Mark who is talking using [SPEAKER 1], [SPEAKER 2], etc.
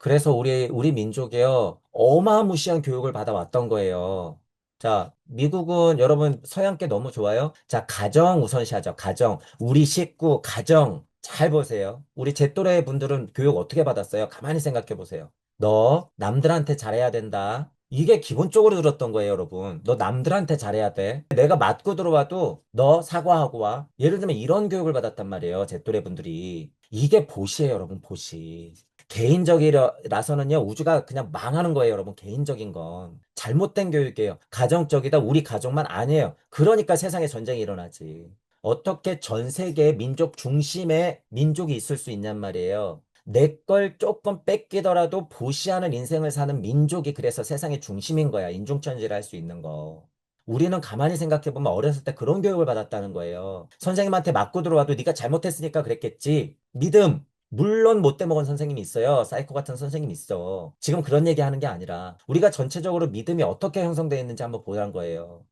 [SPEAKER 1] 그래서 우리, 우리 민족이요, 어마무시한 교육을 받아왔던 거예요. 자, 미국은 여러분 서양계 너무 좋아요? 자, 가정 우선시하죠. 가정. 우리 식구, 가정. 잘 보세요. 우리 제 또래 분들은 교육 어떻게 받았어요? 가만히 생각해 보세요. 너 남들한테 잘해야 된다. 이게 기본적으로 들었던 거예요, 여러분. 너 남들한테 잘해야 돼. 내가 맞고 들어와도 너 사과하고 와. 예를 들면 이런 교육을 받았단 말이에요, 제 또래 분들이. 이게 보시예요, 여러분, 보시. 개인적이라서는요, 우주가 그냥 망하는 거예요, 여러분. 개인적인 건. 잘못된 교육이에요. 가정적이다, 우리 가족만 아니에요. 그러니까 세상에 전쟁이 일어나지. 어떻게 전 세계 민족 중심의 민족이 있을 수 있냔 말이에요. 내 걸 조금 뺏기더라도 보시하는 인생을 사는 민족이 그래서 세상의 중심인 거야. 인종천지를 할 수 있는 거. 우리는 가만히 생각해보면 어렸을 때 그런 교육을 받았다는 거예요. 선생님한테 맞고 들어와도 네가 잘못했으니까 그랬겠지. 믿음. 물론 못돼 먹은 선생님이 있어요. 사이코 같은 선생님이 있어. 지금 그런 얘기 하는 게 아니라 우리가 전체적으로 믿음이 어떻게 형성되어 있는지 한번 보자는 거예요.